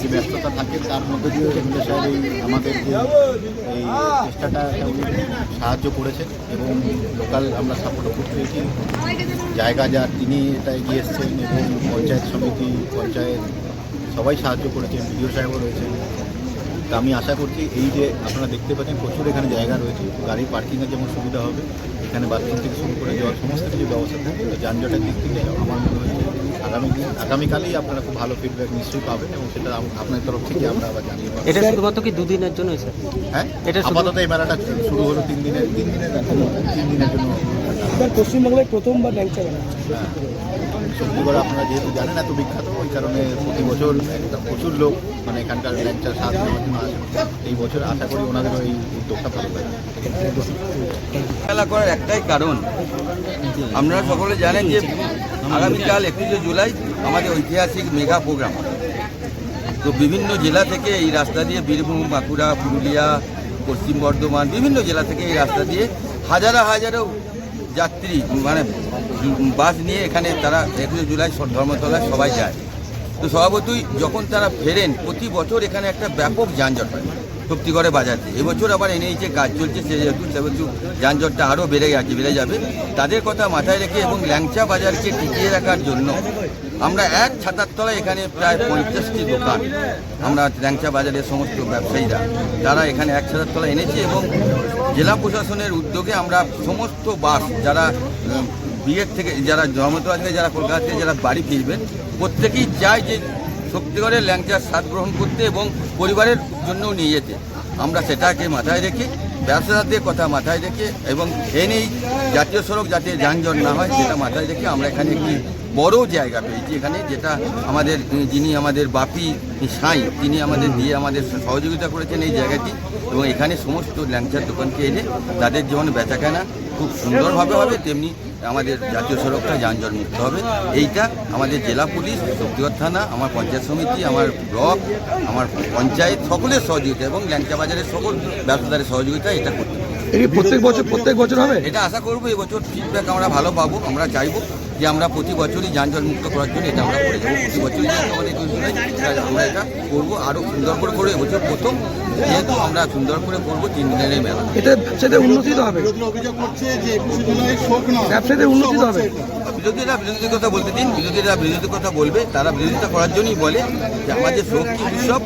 যে ব্যস্ততা থাকে, তার মধ্যে দিয়ে এমএলএ সাহেব এই আমাদের যে এই চেষ্টাটা সাহায্য করেছেন এবং লোকাল আমরা সাপোর্টও করতে পেরেছি। জায়গা যা তিনি এটা এগিয়ে এসছেন এবং পঞ্চায়েত সমিতি, পঞ্চায়েত সবাই সাহায্য করেছেন, বিডিও সাহেবও রয়েছেন। তা আমি আশা করছি এই যে আপনারা দেখতে পাচ্ছেন প্রচুর এখানে জায়গা রয়েছে। গাড়ি পার্কিংয়ের যেমন সুবিধা হবে, এখানে বাথরুম থেকে শুরু করে যাওয়ার সমস্ত কিছু ব্যবস্থা থাকবে। যানজটের দিক থেকে আমার মনে হচ্ছে আগামী দিন আগামীকালেই আপনারা খুব ভালো ফিডব্যাক নিশ্চয়ই পাবেন এবং সেটা আপনার তরফ থেকে আমরা আবার জানিয়ে পাবো এটা শুধুমাত্র কি দুদিনের জন্যই স্যার? হ্যাঁ? এটা আপাতত এই মেলাটা শুরু হলো তিন দিনের তিন দিনের তিন দিনের জন্য। পশ্চিমবাংলায় প্রথমবার ল্যাংচা মেলা। হ্যাঁ। আপনারা যেহেতু জানেন এত বিখ্যাত ওই কারণে প্রতি বছর একদম প্রচুর লোক মানে এখানকার ল্যাংচার স্বাদ নেওয়ার জন্য এই বছর আশা করি ওনাদেরও এই উদ্যোগটা ভালো লাগে খেলা করার একটাই কারণ আপনারা সকলে জানেন যে আগামীকাল একুশে জুলাই আমাদের ঐতিহাসিক মেগা প্রোগ্রাম। তো বিভিন্ন জেলা থেকে এই রাস্তা দিয়ে বীরভূম, বাঁকুড়া, পুরুলিয়া, পশ্চিম বর্ধমান বিভিন্ন জেলা থেকে এই রাস্তা দিয়ে হাজারো হাজারো যাত্রী মানে বাস নিয়ে এখানে তারা একুশে জুলাই ধর্মতলায় সবাই যায়। তো স্বভাবতই যখন তারা ফেরেন, প্রতি বছর এখানে একটা ব্যাপক যানজট হয়। শক্তিগড়ে বাজাতে এবছর আবার এনএইচে কাজ চলছে, সে যেহেতু, সেহেতু যানজটটা আরও বেড়ে গেছে বেড়ে যাবে। তাদের কথা মাথায় রেখে এবং ল্যাংচা বাজারকে টিকিয়ে রাখার জন্য আমরা এক ছাতার তলায় এখানে প্রায় পঞ্চাশটি দোকান, আমরা ল্যাংচা বাজারের সমস্ত ব্যবসায়ীরা, তারা এখানে এক ছাতার তলায় এনেছি এবং জেলা প্রশাসনের উদ্যোগে আমরা সমস্ত বাস যারা বিয়ের থেকে, যারা জন্মতলা থেকে যারা কলকাতা থেকে যারা বাড়ি ফিরবেন, প্রত্যেকেই চায় যে শক্তিগড়ের ল্যাংচার স্বাদ গ্রহণ করতে এবং পরিবারের জন্যও নিয়ে যেতে। আমরা সেটাকে মাথায় রেখে ব্যবসাদারদের কথা মাথায় রেখে এবং এনেই জাতীয় সড়ক যাতে যানজট না হয় সেটা মাথায় রেখে আমরা এখানে একটি বড় জায়গা পেয়েছি এখানে, যেটা আমাদের, যিনি আমাদের বাপি সাঁই, তিনি আমাদের দিয়ে আমাদের সহযোগিতা করেছেন এই জায়গাটি এবং এখানে সমস্ত ল্যাংচার দোকানকে এনে তাদের যেমন বেচাকেনা খুব সুন্দরভাবে হবে, তেমনি আমাদের জাতীয় সড়কটা যানজট মুক্ত হবে। এইটা আমাদের জেলা পুলিশ শক্তিগড় থানা আমার পঞ্চায়েত সমিতি আমার ব্লক আমার পঞ্চায়েত সকলের সহযোগিতা এবং ল্যাংচা বাজারের সকল ব্যবসাদারের সহযোগিতা এটা করতে হবে। প্রত্যেক বছর প্রত্যেক বছর হবে? এটা আশা করব এবছর ফিডব্যাক আমরা ভালো পাবো আমরা চাইব। যে আমরা প্রতি বছরই যানজট মুক্ত করার জন্য এটা আমরা করে যাব। প্রতি বছরই আমাদের একুশ জুলাই, এটা আমরা এটা করব আরও সুন্দর করে করব এবছর প্রথম যেহেতু আমরা সুন্দর করে করব তিন দিনের এই মেলা। এতে ব্যবসাদের উন্নতি তো হবে। অভিযোগ করছে যে একুশে জুলাই শোক নয়। ব্যবসাদের উন্নতি তো হবে। বিরোধীরা বিরোধীর কথা বলতে দিন বিরোধীরা বিরোধীর কথা বলবে তারা বিরোধিতা করার জন্যই বলে যে আমাদের শক্তি উৎসব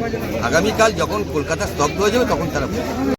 আগামীকাল যখন কলকাতা স্তব্ধ হয়ে যাবে তখন তারা বলবে।